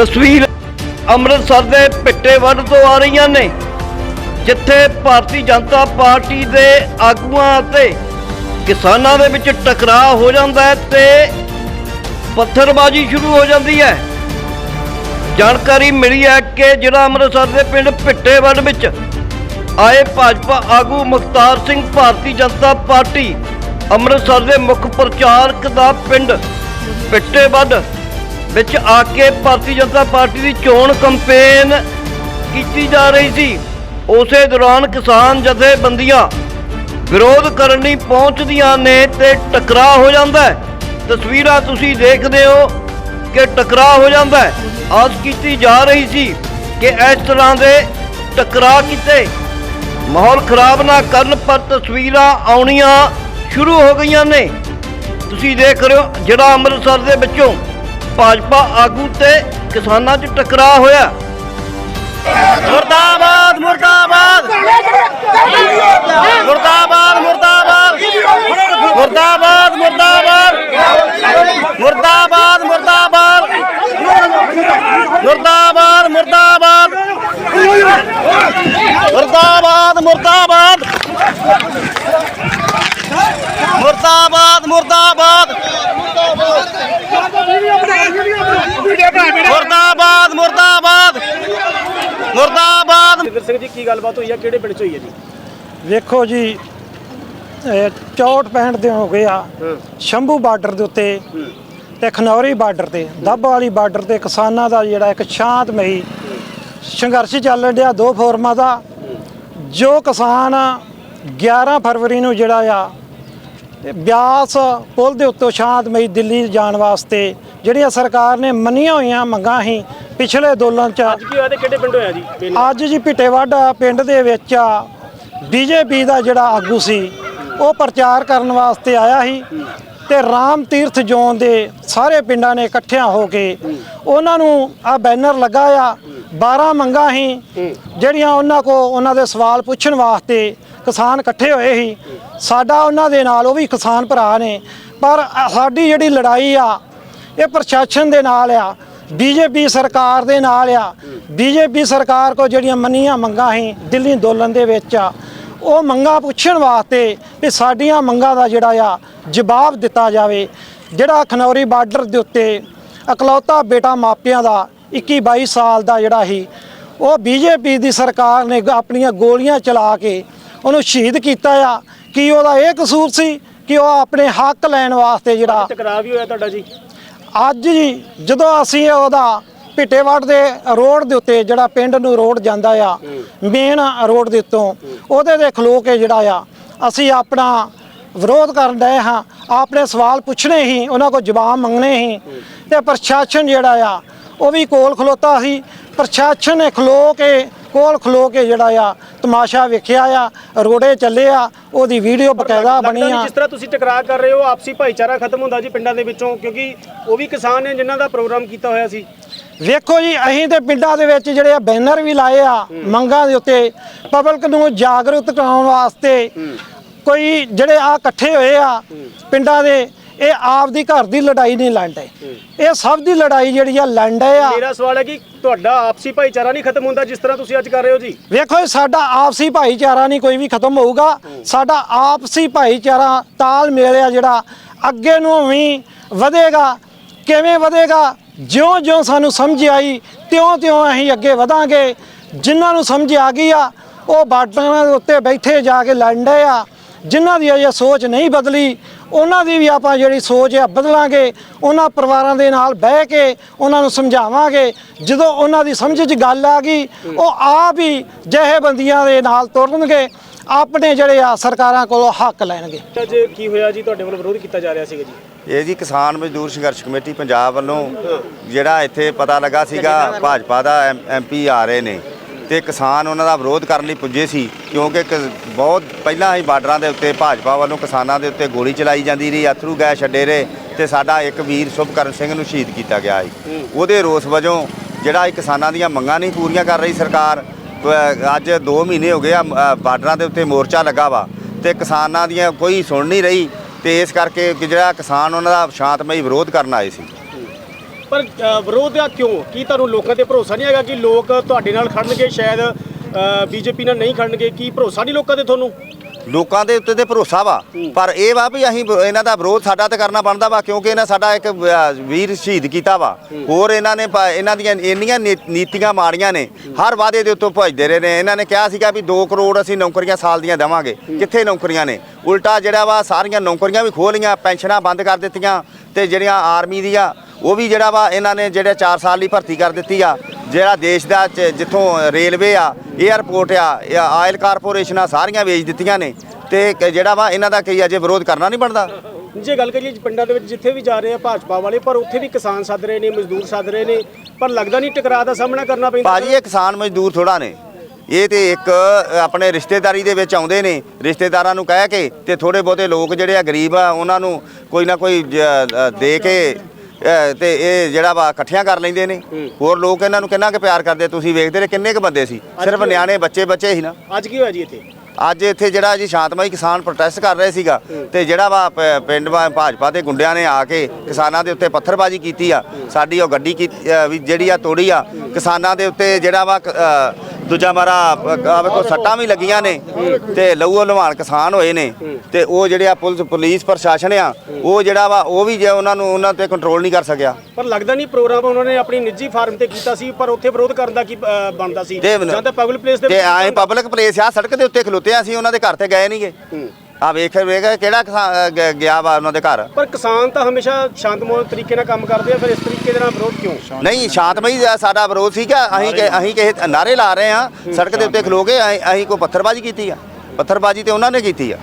ਤਸਵੀਰ ਅੰਮ੍ਰਿਤਸਰ ਦੇ ਪਿੱਟੇਵੱਡ ਤੋਂ ਆ ਰਹੀਆਂ ਨੇ, ਜਿੱਥੇ ਭਾਰਤੀ ਜਨਤਾ ਪਾਰਟੀ ਦੇ ਆਗੂਆਂ ਅਤੇ ਕਿਸਾਨਾਂ ਦੇ ਵਿੱਚ ਟਕਰਾਅ ਹੋ ਜਾਂਦਾ ਹੈ ਤੇ ਪੱਥਰਬਾਜ਼ੀ ਸ਼ੁਰੂ ਹੋ ਜਾਂਦੀ ਹੈ। ਜਾਣਕਾਰੀ ਮਿਲੀ ਹੈ ਕਿ ਜਿਹੜਾ ਅੰਮ੍ਰਿਤਸਰ ਦੇ ਪਿੰਡ ਭਿੱਟੇਵੱਡ ਵਿੱਚ ਆਏ ਭਾਜਪਾ ਆਗੂ ਮੁਖਤਾਰ ਸਿੰਘ ਭਾਰਤੀ ਜਨਤਾ ਪਾਰਟੀ ਅੰਮ੍ਰਿਤਸਰ ਦੇ ਮੁੱਖ ਪ੍ਰਚਾਰਕ ਦਾ ਪਿੰਡ ਭਿੱਟੇਵੱਡ ਵਿੱਚ ਆ ਕੇ ਭਾਰਤੀ ਜਨਤਾ ਪਾਰਟੀ ਦੀ ਚੋਣ ਕੈਂਪੇਨ ਕੀਤੀ ਜਾ ਰਹੀ ਸੀ। ਉਸੇ ਦੌਰਾਨ ਕਿਸਾਨ ਜਥੇਬੰਦੀਆਂ ਵਿਰੋਧ ਕਰਨ ਲਈ ਪਹੁੰਚਦੀਆਂ ਨੇ ਤੇ ਟਕਰਾਅ ਹੋ ਜਾਂਦਾ ਹੈ। ਤਸਵੀਰਾਂ ਤੁਸੀਂ ਦੇਖਦੇ ਹੋ ਕਿ ਟਕਰਾਅ ਹੋ ਜਾਂਦਾ ਹੈ। ਆਸ ਕੀਤੀ ਜਾ ਰਹੀ ਸੀ ਕਿ ਇਸ ਤਰ੍ਹਾਂ ਦੇ ਟਕਰਾਅ ਕੀਤੇ ਮਾਹੌਲ ਖਰਾਬ ਨਾ ਕਰਨ, ਪਰ ਤਸਵੀਰਾਂ ਆਉਣੀਆਂ ਸ਼ੁਰੂ ਹੋ ਗਈਆਂ ਨੇ। ਤੁਸੀਂ ਦੇਖ ਰਹੇ ਹੋ ਜਿਹੜਾ ਅੰਮ੍ਰਿਤਸਰ ਦੇ ਵਿੱਚੋਂ ਭਾਜਪਾ ਆਗੂ ਤੇ ਕਿਸਾਨਾਂ 'ਚ ਟਕਰਾਅ ਹੋਇਆ। ਮੁਰਦਾਬਾਦ ਮੁਰਦਾਬਾਦ। ਮੁਰਦਾਬਾਦ ਮੁਰਦਾਬਾਦ। ਮੁਰਦਾਬਾਦ ਮੁਰਦਾਬਾਦ। ਮੁਰਦਾਬਾਦ ਮੁਰਦਾਬਾਦ। ਮੁਰਦਾਬਾਦ ਮੁਰਦਾਬਾਦ। ਮੁਰਦਾਬਾਦ ਮੁਰਦਾਬਾਦ। ਮੁਰਦਾਬਾਦ ਮੁਰਦਾਬਾਦ। ਮੁਰਦਾਬਾਦ ਮੁਰਦਾਬਾਦ। ਮੁਰਦਾਬਾਦ। ਸਿੰਘ ਜੀ ਕੀ ਗੱਲਬਾਤ ਹੋਈ ਆ? ਕਿਹੜੇ ਪਿੰਡ ਚ ਹੋਈ ਆ ਜੀ? ਵੇਖੋ ਜੀ ਇਹ 64 65 ਦਿਨ ਹੋ ਗਏ ਆ। ਸ਼ੰਭੂ ਬਾਰਡਰ ਦੇ ਉੱਤੇ ਤੇ ਖਨੌਰੀ ਬਾਰਡਰ ਤੇ ਦੱਬ ਵਾਲੀ ਬਾਰਡਰ ਤੇ ਕਿਸਾਨਾਂ ਦਾ ਜਿਹੜਾ ਇੱਕ ਸ਼ਾਂਤਮਈ ਸੰਘਰਸ਼ ਚੱਲਣ ਡਿਆ ਦੋ ਫੋਰਮਾਂ ਦਾ। ਜੋ ਕਿਸਾਨ 11 ਫਰਵਰੀ ਨੂੰ ਜਿਹੜਾ ਆ ਤੇ ਬਿਆਸ ਪੁਲ ਦੇ ਉੱਤੋਂ ਸ਼ਾਂਤਮਈ ਦਿੱਲੀ ਜਾਣ ਵਾਸਤੇ ਜਿਹੜੀਆਂ ਸਰਕਾਰ ਨੇ ਮੰਨੀਆਂ ਹੋਈਆਂ ਮੰਗਾਂ ਸੀ ਪਿਛਲੇ ਦੋਲਾਂ ਚ ਅੱਜ ਕੀ ਹੋਇਆ ਤੇ ਕਿਹੜੇ ਪਿੰਡ ਹੋਇਆ ਜੀ? ਅੱਜ ਜੀ ਪਿੱਟੇਵਾਡਾ ਪਿੰਡ ਦੇ ਵਿੱਚ ਬੀਜੇਪੀ ਦਾ ਜਿਹੜਾ ਆਗੂ ਸੀ ਉਹ ਪ੍ਰਚਾਰ ਕਰਨ ਵਾਸਤੇ ਆਇਆ ਸੀ ਤੇ ਰਾਮ ਤੀਰਥ ਜ਼ੋਨ ਦੇ ਸਾਰੇ ਪਿੰਡਾਂ ਨੇ ਇਕੱਠਿਆਂ ਹੋ ਕੇ ਉਹਨਾਂ ਨੂੰ ਆ ਬੈਨਰ ਲੱਗਾ ਆ 12 ਮੰਗਾਂ ਸੀ ਜਿਹੜੀਆਂ ਉਹਨਾਂ ਕੋ ਉਹਨਾਂ ਦੇ ਸਵਾਲ ਪੁੱਛਣ ਵਾਸਤੇ ਕਿਸਾਨ ਇਕੱਠੇ ਹੋਏ ਸੀ। ਸਾਡਾ ਉਹਨਾਂ ਦੇ ਨਾਲ, ਉਹ ਵੀ ਕਿਸਾਨ ਭਰਾ ਨੇ। ਪਰ ਸਾਡੀ ਜਿਹੜੀ ਲੜਾਈ ਆ, ਇਹ ਪ੍ਰਸ਼ਾਸਨ ਦੇ ਨਾਲ ਆ, ਬੀਜੇਪੀ ਸਰਕਾਰ ਦੇ ਨਾਲ ਆ। ਬੀਜੇਪੀ ਸਰਕਾਰ ਕੋ ਜਿਹੜੀਆਂ ਮੰਨੀਆਂ ਮੰਗਾਂ ਸੀ, ਦਿੱਲੀ ਅੰਦੋਲਨ ਦੇ ਵਿੱਚ ਆ, ਉਹ ਮੰਗਾਂ ਪੁੱਛਣ ਵਾਸਤੇ ਵੀ ਸਾਡੀਆਂ ਮੰਗਾਂ ਦਾ ਜਿਹੜਾ ਆ, ਜਵਾਬ ਦਿੱਤਾ ਜਾਵੇ। ਜਿਹੜਾ ਖਨੌਰੀ ਬਾਰਡਰ ਦੇ ਉੱਤੇ ਇਕਲੌਤਾ ਬੇਟਾ ਮਾਪਿਆਂ ਦਾ 21 22 ਸਾਲ ਦਾ ਜਿਹੜਾ ਸੀ, ਉਹ ਬੀਜੇਪੀ ਦੀ ਸਰਕਾਰ ਨੇ ਆਪਣੀਆਂ ਗੋਲੀਆਂ ਚਲਾ ਕੇ ਉਹਨੂੰ ਸ਼ਹੀਦ ਕੀਤਾ ਆ। ਕੀ ਉਹਦਾ ਇਹ ਕਸੂਰ ਸੀ ਕਿ ਉਹ ਆਪਣੇ ਹੱਕ ਲੈਣ ਵਾਸਤੇ ਜਿਹੜਾ ਟਕਰਾਅ ਵੀ ਹੋਇਆ ਤੁਹਾਡਾ ਜੀ? ਅੱਜ ਜੀ ਜਦੋਂ ਅਸੀਂ ਉਹਦਾ ਪਿੱਟੇਵਾੜ ਦੇ ਰੋਡ ਦੇ ਉੱਤੇ ਜਿਹੜਾ ਪਿੰਡ ਨੂੰ ਰੋਡ ਜਾਂਦਾ ਆ ਮੇਨ ਰੋਡ ਦੇ ਉੱਤੋਂ ਉਹਦੇ ਦੇ ਖਲੋ ਕੇ ਜਿਹੜਾ ਆ ਅਸੀਂ ਆਪਣਾ ਵਿਰੋਧ ਕਰਨ ਡਏ ਹਾਂ। ਆਪਣੇ ਸਵਾਲ ਪੁੱਛਣੇ ਹੀ ਉਹਨਾਂ ਕੋਲ ਜਵਾਬ ਮੰਗਣੇ ਹੀ। ਤੇ ਪ੍ਰਸ਼ਾਸਨ ਜਿਹੜਾ ਆ ਉਹ ਵੀ ਕੋਲ ਖਲੋਤਾ ਸੀ। ਪ੍ਰਸ਼ਾਸਨ ਨੇ ਖਲੋ ਕੇ ਕੋਲ ਖਲੋ ਕੇ ਜਿਹੜਾ ਆ ਤਮਾਸ਼ਾ ਵੇਖਿਆ ਆ ਰੋੜੇ ਚੱਲੇ ਆ ਉਹਦੀ ਵੀਡੀਓ ਬਕਾਇਦਾ ਬਣੀ ਆ। ਜਿਸ ਤਰ੍ਹਾਂ ਤੁਸੀਂ ਟਕਰਾਅ ਕਰ ਰਹੇ ਹੋ ਆਪਸੀ ਭਾਈਚਾਰਾ ਖਤਮ ਹੁੰਦਾ ਜੀ ਪਿੰਡਾਂ ਦੇ ਵਿੱਚੋਂ ਕਿਉਂਕਿ ਉਹ ਵੀ ਕਿਸਾਨ ਨੇ ਜਿਨ੍ਹਾਂ ਦਾ ਪ੍ਰੋਗਰਾਮ ਕੀਤਾ ਹੋਇਆ ਸੀ। ਵੇਖੋ ਜੀ ਅਸੀਂ ਤੇ ਪਿੰਡਾਂ ਦੇ ਵਿੱਚ ਜਿਹੜੇ ਆ ਬੈਨਰ ਵੀ ਲਾਏ ਆ ਮੰਗਾਂ ਦੇ ਉੱਤੇ ਪਬਲਿਕ ਨੂੰ ਜਾਗਰੂਕ ਕਰਾਉਣ ਵਾਸਤੇ ਕੋਈ ਜਿਹੜੇ ਆ ਇਕੱਠੇ ਹੋਏ ਆ ਪਿੰਡਾਂ ਦੇ ਇਹ ਆਪ ਦੀ ਘਰ ਦੀ ਲੜਾਈ ਨਹੀਂ ਲੜਦੇ। ਇਹ ਸਭ ਦੀ ਲੜਾਈ ਜਿਹੜੀ ਆ ਲੜਦੇ ਆ। ਮੇਰਾ ਸਵਾਲ ਹੈ ਕਿ ਤੁਹਾਡਾ ਆਪਸੀ ਭਾਈਚਾਰਾ ਨਹੀਂ ਖਤਮ ਹੁੰਦਾ ਜਿਸ ਤਰ੍ਹਾਂ ਤੁਸੀਂ ਅੱਜ ਕਰ ਰਹੇ ਹੋ ਜੀ? ਵੇਖੋ ਸਾਡਾ ਆਪਸੀ ਭਾਈਚਾਰਾ ਨਹੀਂ ਕੋਈ ਵੀ ਖਤਮ ਹੋਊਗਾ। ਸਾਡਾ ਆਪਸੀ ਭਾਈਚਾਰਾ ਤਾਲਮੇਲ ਆ ਜਿਹੜਾ ਅੱਗੇ ਨੂੰ ਵੀ ਵਧੇਗਾ। ਕਿਵੇਂ ਵਧੇਗਾ? ਜਿਉਂ-ਜਿਉਂ ਸਾਨੂੰ ਸਮਝ ਆਈ ਤਿਉਂ-ਤਿਉਂ ਅਸੀਂ ਅੱਗੇ ਵਧਾਂਗੇ। ਜਿਨ੍ਹਾਂ ਨੂੰ ਸਮਝ ਆ ਗਈ ਆ ਉਹ ਬਾਰਡਰਾਂ ਦੇ ਉੱਤੇ ਬੈਠੇ ਜਾ ਕੇ ਲੜਨਦੇ ਆ। ਜਿਨ੍ਹਾਂ ਦੀ ਅਜੇ ਸੋਚ ਨਹੀਂ ਬਦਲੀ ਉਹਨਾਂ ਦੀ ਵੀ ਆਪਾਂ ਜਿਹੜੀ ਸੋਚ ਆ ਬਦਲਾਂਗੇ ਉਹਨਾਂ ਪਰਿਵਾਰਾਂ ਦੇ ਨਾਲ ਬਹਿ ਕੇ ਉਹਨਾਂ ਨੂੰ ਸਮਝਾਵਾਂਗੇ। ਜਦੋਂ ਉਹਨਾਂ ਦੀ ਸਮਝ 'ਚ ਗੱਲ ਆ ਗਈ ਉਹ ਆਪ ਹੀ ਜਥੇਬੰਦੀਆਂ ਦੇ ਨਾਲ ਤੁਰਨਗੇ ਆਪਣੇ ਜਿਹੜੇ ਆ ਸਰਕਾਰਾਂ ਕੋਲੋਂ ਹੱਕ ਲੈਣਗੇ। ਅੱਜ ਕੀ ਹੋਇਆ ਜੀ ਤੁਹਾਡੇ ਵੱਲੋਂ ਵਿਰੋਧ ਕੀਤਾ ਜਾ ਰਿਹਾ ਸੀਗਾ ਜੀ? ਇਹ ਜੀ ਕਿਸਾਨ ਮਜ਼ਦੂਰ ਸੰਘਰਸ਼ ਕਮੇਟੀ ਪੰਜਾਬ ਵੱਲੋਂ ਜਿਹੜਾ ਇੱਥੇ ਪਤਾ ਲੱਗਾ ਸੀਗਾ ਭਾਜਪਾ ਦਾ ਐਮਪੀ ਆ ਰਹੇ ਨੇ। ਤੇ ਕਿਸਾਨ ਉਹਨਾਂ ਦਾ ਵਿਰੋਧ ਕਰਨ ਲਈ ਪੁੱਜੇ ਸੀ ਕਿਉਂਕਿ ਬਹੁਤ ਪਹਿਲਾਂ ਹੀ ਬਾਰਡਰਾਂ ਦੇ ਉੱਤੇ ਭਾਜਪਾ ਵੱਲੋਂ ਕਿਸਾਨਾਂ ਦੇ ਉੱਤੇ ਗੋਲੀ ਚਲਾਈ ਜਾਂਦੀ ਰਹੀ ਅਥਰੂ ਗੈਸ ਛੱਡੇ ਰਹੇ ਤੇ ਸਾਡਾ ਇੱਕ ਵੀਰ ਸ਼ੁਭਕਰਨ ਸਿੰਘ ਨੂੰ ਸ਼ਹੀਦ ਕੀਤਾ ਗਿਆ ਸੀ। ਉਹਦੇ ਰੋਸ ਵਜੋਂ ਜਿਹੜਾ ਇਹ ਕਿਸਾਨਾਂ ਦੀਆਂ ਮੰਗਾਂ ਨਹੀਂ ਪੂਰੀਆਂ ਕਰ ਰਹੀ ਸਰਕਾਰ ਅੱਜ 2 ਮਹੀਨੇ ਹੋ ਗਏ ਆ ਬਾਰਡਰਾਂ ਦੇ ਉੱਤੇ ਮੋਰਚਾ ਲੱਗਾ ਵਾ ਤੇ ਕਿਸਾਨਾਂ ਦੀਆਂ ਕੋਈ ਸੁਣ ਨਹੀਂ ਰਹੀ ਤੇ ਇਸ ਕਰਕੇ ਜਿਹੜਾ ਕਿਸਾਨ ਉਹਨਾਂ ਦਾ ਸ਼ਾਂਤਮਈ ਵਿਰੋਧ ਕਰਨ ਆਏ ਸੀ। ਪਰ ਵਿਰੋਧ ਆ ਕਿਉਂ? ਕੀ ਤੁਹਾਨੂੰ ਲੋਕਾਂ ਤੇ ਭਰੋਸਾ ਨਹੀਂ ਹੈਗਾ ਕਿ ਲੋਕ ਤੁਹਾਡੇ ਨਾਲ ਖੜਨਗੇ? ਸ਼ਾਇਦ ਬੀਜੇਪੀ ਨਾਲ ਨਹੀਂ ਖੜਨਗੇ। ਕੀ ਭਰੋਸਾ ਨਹੀਂ ਲੋਕਾਂ ਤੇ ਤੁਹਾਨੂੰ? ਲੋਕਾਂ ਦੇ ਉੱਤੇ ਤੇ ਭਰੋਸਾ ਵਾ। ਪਰ ਇਹ ਵਾ ਵੀ ਅਸੀਂ ਇਹਨਾਂ ਦਾ ਵਿਰੋਧ ਸਾਡਾ ਤੇ ਕਰਨਾ ਬਣਦਾ ਵਾ ਕਿਉਂਕਿ ਇਹਨਾਂ ਸਾਡਾ ਇੱਕ ਵੀਰ ਸ਼ਹੀਦ ਕੀਤਾ ਵਾ। ਹੋਰ ਇਹਨਾਂ ਨੇ ਇਹਨਾਂ ਦੀਆਂ ਇੰਨੀਆਂ ਨੀਤੀਆਂ ਮਾੜੀਆਂ ਨੇ ਹਰ ਵਾਅਦੇ ਦੇ ਉੱਤੋਂ ਭਜਦੇ ਰਹੇ ਨੇ। ਇਹਨਾਂ ਨੇ ਕਿਹਾ ਸੀਗਾ ਵੀ 2 ਕਰੋੜ ਅਸੀਂ ਨੌਕਰੀਆਂ ਸਾਲ ਦੀਆਂ ਦੇਵਾਂਗੇ। ਕਿੱਥੇ ਨੌਕਰੀਆਂ ਨੇ? ਉਲਟਾ ਜਿਹੜਾ ਵਾ ਸਾਰੀਆਂ ਨੌਕਰੀਆਂ ਵੀ ਖੋਹ ਪੈਨਸ਼ਨਾਂ ਬੰਦ ਕਰ ਦਿੱਤੀਆਂ ਤੇ ਜਿਹੜੀਆਂ ਆਰਮੀ ਦੀਆਂ ਉਹ ਵੀ ਜਿਹੜਾ ਵਾ ਇਹਨਾਂ ਨੇ ਜਿਹੜੇ 4 ਸਾਲ ਲਈ ਭਰਤੀ ਕਰ ਦਿੱਤੀ ਆ ਜਿਹੜਾ ਦੇਸ਼ ਦਾ ਜਿੱਥੋਂ ਰੇਲਵੇ ਆ 에ਅਰਪੋਰਟ ਆ ਆਇਲ ਕਾਰਪੋਰੇਸ਼ਨਾਂ ਸਾਰੀਆਂ ਵੇਚ ਦਿੱਤੀਆਂ ਨੇ। ਤੇ ਜਿਹੜਾ ਵਾ ਇਹਨਾਂ ਦਾ ਕਈ ਅਜੇ ਵਿਰੋਧ ਕਰਨਾ ਨਹੀਂ ਬਣਦਾ। ਜੇ ਗੱਲ ਕਰੀਏ ਪਿੰਡਾਂ ਦੇ ਵਿੱਚ ਜਿੱਥੇ ਵੀ ਜਾ ਰਹੇ ਆ ਭਾਜਪਾ ਵਾਲੇ ਪਰ ਉੱਥੇ ਵੀ ਕਿਸਾਨ ਸੱਦ ਰਹੇ ਨੇ ਮਜ਼ਦੂਰ ਸੱਦ ਰਹੇ ਨੇ ਪਰ ਲੱਗਦਾ ਨਹੀਂ ਟਕਰਾਅ ਦਾ ਸਾਹਮਣਾ ਕਰਨਾ ਪੈਂਦਾ। ਭਾਜੀ ਇਹ ਕਿਸਾਨ ਮਜ਼ਦੂਰ ਥੋੜਾ ਨੇ। ਇਹ ਤੇ ਇੱਕ ਆਪਣੇ ਰਿਸ਼ਤੇਦਾਰੀ ਦੇ ਵਿੱਚ ਆਉਂਦੇ ਨੇ। ਰਿਸ਼ਤੇਦਾਰਾਂ ਨੂੰ ਕਹਿ ਕੇ ਤੇ ਥੋੜੇ ਬਹੁਤੇ ਲੋਕ ਜਿਹੜੇ ਆ ਗਰੀਬ ਆ ਉਹਨਾਂ ਨੂੰ ਕੋਈ ਨਾ ਕੋਈ ਦੇ ਕੇ ਅ, ਤੇ ਇਹ ਜਿਹੜਾ ਵਾ ਇਕੱਠੀਆਂ ਕਰ ਲੈਂਦੇ ਨੇ। ਹੋਰ ਲੋਕ ਇਹਨਾਂ ਨੂੰ ਕਿੰਨਾ ਕੁ ਪਿਆਰ ਕਰਦੇ? ਤੁਸੀਂ ਵੇਖਦੇ ਰਹੇ ਕਿੰਨੇ ਕੁ ਬੰਦੇ ਸੀ? ਸਿਰਫ ਨਿਆਣੇ ਬੱਚੇ ਬੱਚੇ ਸੀ ਨਾ। ਅੱਜ ਕੀ ਹੋਇਆ ਜੀ ਇੱਥੇ? ਅੱਜ ਇੱਥੇ ਜਿਹੜਾ ਜੀ ਸ਼ਾਂਤਮਈ ਕਿਸਾਨ ਪ੍ਰੋਟੈਸਟ ਕਰ ਰਹੇ ਸੀਗਾ ਤੇ ਜਿਹੜਾ ਵਾ ਪ- ਪਿੰਡ ਵਾ ਭਾਜਪਾ ਦੇ ਗੁੰਡਿਆਂ ਨੇ ਆ ਕੇ ਕਿਸਾਨਾਂ ਦੇ ਉੱਤੇ ਪੱਥਰਬਾਜ਼ੀ ਕੀਤੀ ਆ। ਸਾਡੀ ਉਹ ਗੱਡੀ ਅ, ਵੀ ਜਿਹੜੀ ਆ ਤੋੜੀ ਆ। ਕਿਸਾਨਾਂ ਦੇ ਉੱਤੇ ਜਿਹੜਾ ਵਾ ਕ- ਅ, ਦੂਜਾ ਮਾਰਾ ਆ ਵੇਖੋ ਸੱਟਾਂ ਵੀ ਲੱਗੀਆਂ ਨੇ ਤੇ ਲਹੂ ਲਵਾਨ ਕਿਸਾਨ ਹੋਏ ਨੇ ਤੇ ਉਹ ਜਿਹੜੇ ਆ ਪੁਲਿਸ ਪੁਲਿਸ ਪ੍ਰਸ਼ਾਸਨ ਆ ਉਹ ਜਿਹੜਾ ਵਾ ਉਹ ਵੀ ਜੇ ਉਹਨਾਂ ਨੂੰ ਉਹਨਾਂ ਤੇ ਕੰਟਰੋਲ ਨਹੀਂ ਕਰ ਸਕਿਆ। ਪਰ ਲੱਗਦਾ ਨਹੀਂ ਪ੍ਰੋਗਰਾਮ ਉਹਨਾਂ ਨੇ ਆਪਣੀ ਨਿੱਜੀ ਫਾਰਮ ਤੇ ਕੀਤਾ ਸੀ ਪਰ ਉੱਥੇ ਵਿਰੋਧ ਕਰਨ ਦਾ ਕੀ ਬਣਦਾ ਸੀ? ਜਾਂ ਤਾਂ ਪਬਲਿਕ ਪਲੇਸ ਦੇ ਤੇ ਆਏ ਪਬਲਿਕ ਪਲੇਸ ਆ ਸੜਕ ਦੇ ਉੱਤੇ ਖਲੋਤੇ ਆ ਅਸੀਂ ਉਹਨਾਂ ਦੇ ਘਰ ਤੇ ਗਏ ਨਹੀਂਗੇ ਆ ਵੇਖ ਵੇਖ ਕਿਹੜਾ ਕਿਸਾਨ ਗ- ਗਿਆ ਵਾ ਉਹਨਾਂ ਦੇ ਘਰ? ਪਰ ਕਿਸਾਨ ਤਾਂ ਹਮੇਸ਼ਾ ਸ਼ਾਂਤਮਈ ਤਰੀਕੇ ਨਾਲ ਕੰਮ ਕਰਦੇ ਆ ਫਿਰ ਇਸ ਤਰੀਕੇ ਦੇ ਨਾਲ ਵਿਰੋਧ ਕਿਉਂ? ਨਹੀਂ ਸ਼ਾਂਤਮਈ ਦਾ ਸਾਡਾ ਵਿਰੋਧ ਸੀਗਾ। ਅਸੀਂ ਕਿ ਅਸੀਂ ਕਿਸੇ ਨਾਰੇ ਲਾ ਰਹੇ ਆ ਸੜਕ ਦੇ ਉੱਤੇ ਖਲੋ ਕੇ ਅਸੀਂ ਅਸੀਂ ਕੋਈ ਪੱਥਰਬਾਜ਼ੀ ਕੀਤੀ ਆ। ਪੱਥਰਬਾਜ਼ੀ ਤੇ ਉਹਨਾਂ ਨੇ ਕੀਤੀ ਆ।